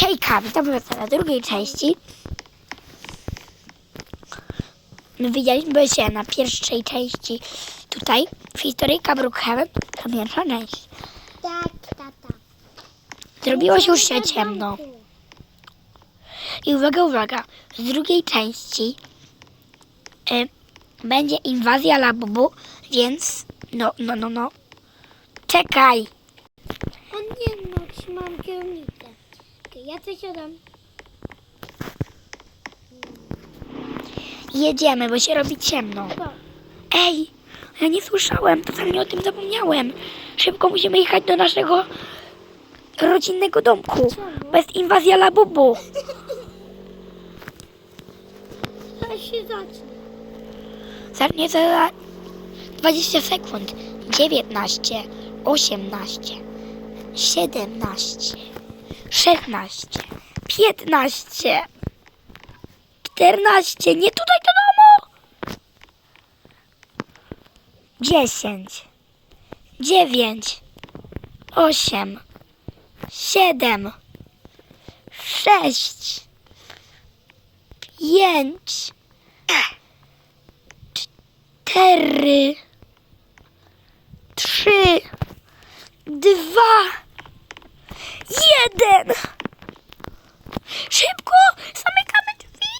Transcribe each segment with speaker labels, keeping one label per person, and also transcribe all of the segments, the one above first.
Speaker 1: Hejka, witamy Was na drugiej części. My widzieliśmy się na pierwszej części tutaj w historyjka Brookhaven, to pierwsza część.
Speaker 2: Tak, tata.
Speaker 1: Zrobiło się już się ciemno. I uwaga, uwaga, z drugiej części y, będzie inwazja Labubu, więc no, no, no, no. Czekaj!
Speaker 2: O nie, no, trzymam kierownicę. Ja coś oddam.
Speaker 1: Jedziemy, bo się robi ciemno.
Speaker 2: To.
Speaker 1: Ej, ja nie słyszałem, totalnie o tym zapomniałem. Szybko musimy jechać do naszego rodzinnego domku. Bo jest inwazja Labubu.
Speaker 2: Zaraz się zacznie.
Speaker 1: Zacznie za 20 sekund. 19, 18, 17, 16, 15, 14. Nie tutaj do domu. 10, 9, 8, 7, 6, 5, cztery, trzy, dwa, jeden. Szybko! Zamykamy drzwi!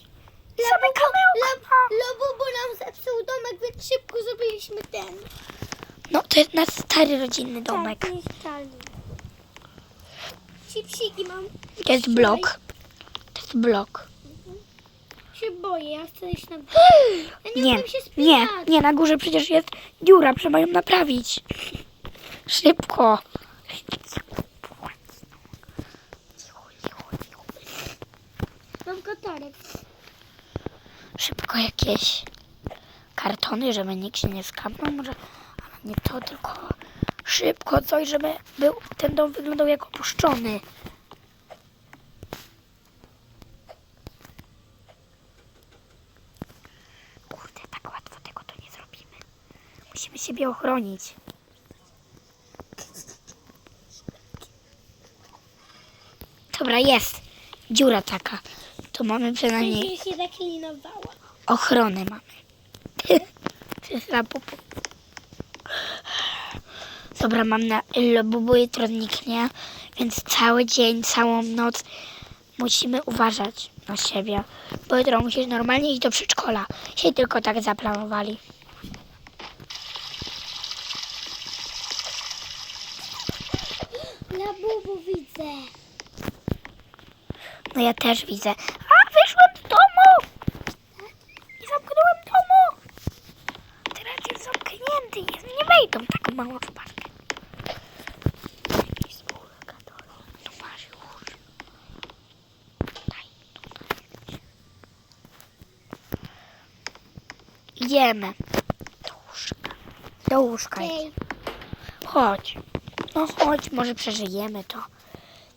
Speaker 1: Zamykamy okna!
Speaker 2: Lobubu nam zepsuł domek, więc szybko zrobiliśmy ten.
Speaker 1: No, to jest nasz stary rodzinny domek.
Speaker 2: Tak, nie mam.
Speaker 1: To jest blok. To jest blok.
Speaker 2: Się boję, ja chcę iść na... Ja nie,
Speaker 1: Nie, nie, nie, na górze przecież jest dziura, trzeba ją naprawić. Szybko. Szybko jakieś kartony, żeby nikt się nie skapnął, może, ale nie to, tylko szybko coś, żeby był, ten dom wyglądał jak opuszczony. Kurde, tak łatwo tego to nie zrobimy. Musimy siebie ochronić. Dobra, jest. Dziura taka. To mamy przynajmniej
Speaker 2: się zaklinowała.
Speaker 1: ochronę mamy. Przez labubu. Dobra, mam na labubu jutro zniknie, więc cały dzień, całą noc musimy uważać na siebie. Bo jutro musisz normalnie iść do przedszkola. Się tylko tak zaplanowali.
Speaker 2: Labubu widzę.
Speaker 1: No ja też widzę. A, wyszłem z domu! I zamknąłem domu! Teraz jest zamknięty. Jest, nie Jakiś. Tu masz już. Tutaj, tutaj. Idziemy. Do łóżka. Do łóżka. Chodź. No chodź, może przeżyjemy to.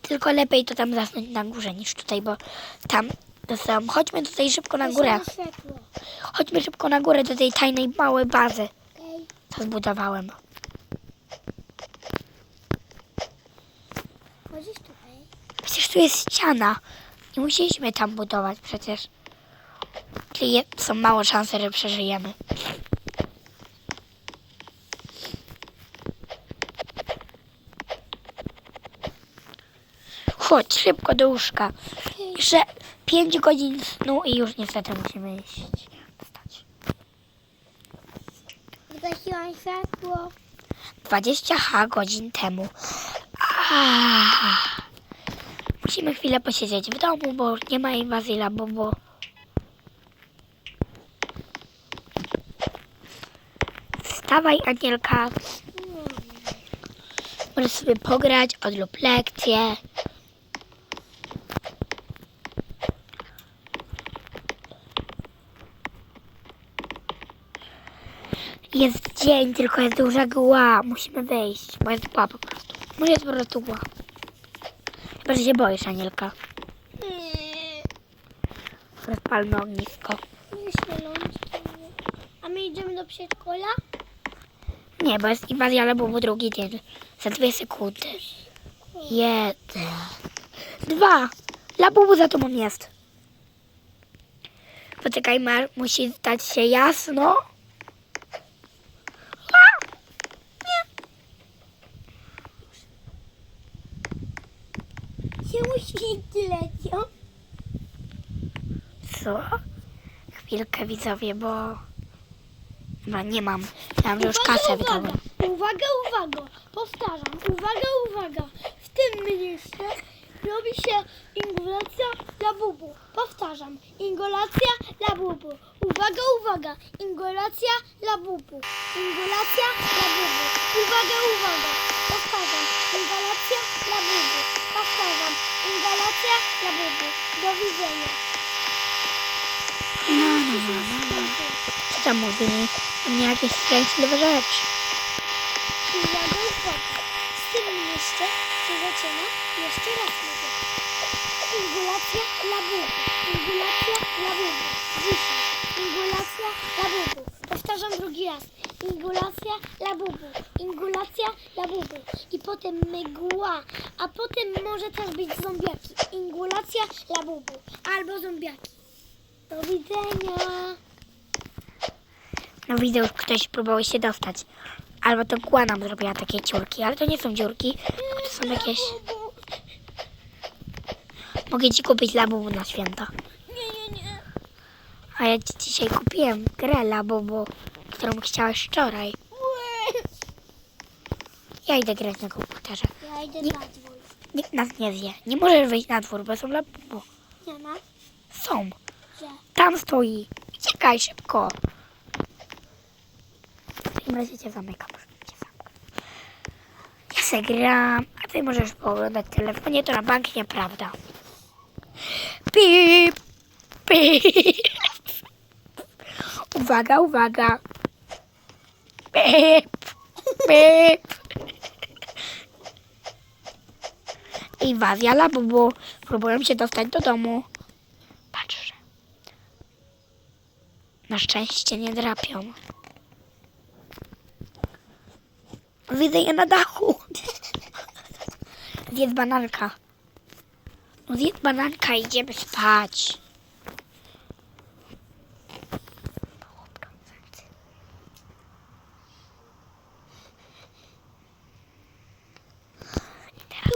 Speaker 1: Tylko lepiej to tam zasnąć na górze niż tutaj, bo tam są. Chodźmy tutaj szybko na górę. Chodźmy szybko na górę do tej tajnej małej bazy, co zbudowałem.
Speaker 2: Chodzisz tutaj?
Speaker 1: Przecież tu jest ściana. Nie musieliśmy tam budować przecież. Czyli są małe szanse, że przeżyjemy. Chodź szybko do łóżka. Jeszcze 5 godzin snu i już niestety musimy iść. Wstać.
Speaker 2: Zgasiłam światło.
Speaker 1: 20 H godzin temu. Ah. Musimy chwilę posiedzieć w domu, bo nie ma inwazji labubu. Wstawaj, Anielka. Możesz sobie pograć, odlub lekcję. Jest dzień, tylko jest duża mgła. Musimy wyjść, bo jest mgła po prostu. Może jest po prostu mgła. Chyba, że się boisz, Anielka.
Speaker 2: Nie.
Speaker 1: Rozpalmy ognisko.
Speaker 2: Nie. A my idziemy do przedszkola?
Speaker 1: Nie, bo jest inwazja, był drugi dzień. Za dwie sekundy. Jeden. Dwa. Labubu za tobą jest. Poczekaj, Mar, musi stać się jasno. A!
Speaker 2: Świnki lecią?
Speaker 1: Co? Chwilkę widzowie, bo... No nie mam. Mam już kasę wydałem.
Speaker 2: uwaga, uwaga, powtarzam, uwaga, uwaga. W tym mieście robi się ingulacja labubu. Powtarzam, ingulacja labubu. Uwaga, uwaga, ingulacja labubu. Ingulacja labubu. Uwaga, uwaga, powtarzam, ingulacja labubu. Powtarzam, ingulacja labubu. Do widzenia.
Speaker 1: No, no, no, no, no. Co tam mówi? Nie jakieś szczęśliwe rzeczy.
Speaker 2: Uwaga, uwaga. Z tym jeszcze się zaczyna jeszcze raz mówię. Ingulacja labubu. Ingulacja labubu. Dzisiaj. Ingulacja labubu. Powtarzam drugi raz. Ingulacja labubu. Ingulacja labubu. I potem mgła. A potem może też być zombiaki. Ingulacja labubu. Albo zombiaki. Do widzenia.
Speaker 1: No widzę, już ktoś próbował się dostać. Albo to kła nam zrobiła takie dziurki, ale to nie są dziurki, tylko to są jakieś... Mogę ci kupić labubu na święta.
Speaker 2: Nie, nie, nie.
Speaker 1: A ja ci dzisiaj kupiłem grę labubu, którą chciałeś wczoraj. Ja idę grać na komputerze.
Speaker 2: Ja idę
Speaker 1: Nie.
Speaker 2: na dwór.
Speaker 1: Nikt nas nie zje. Nie możesz wyjść na dwór, bo są labubu.
Speaker 2: Nie ma?
Speaker 1: Są.
Speaker 2: Że.
Speaker 1: Tam stoi. Uciekaj szybko. W takim razie cię zamykam. cię zamknąć. Ja se gram, a ty możesz pooglądać telefonie, to na bank nieprawda. Pip, pip. Uwaga, uwaga. Pip, pip. Inwazja labubu. Próbują się dostać do domu. Patrz. Na szczęście nie drapią. Widzę je na dachu. Zjedz bananka. No zjedz bananka idziemy spać.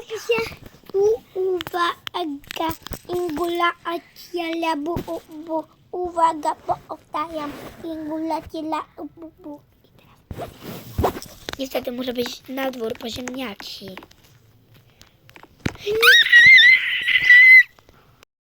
Speaker 2: Tu się tu uwaga, ingulacja labu, bu, uwaga, powtarzam, ingulacja labu, bu.
Speaker 1: Niestety muszę być na dwór po ziemniaki.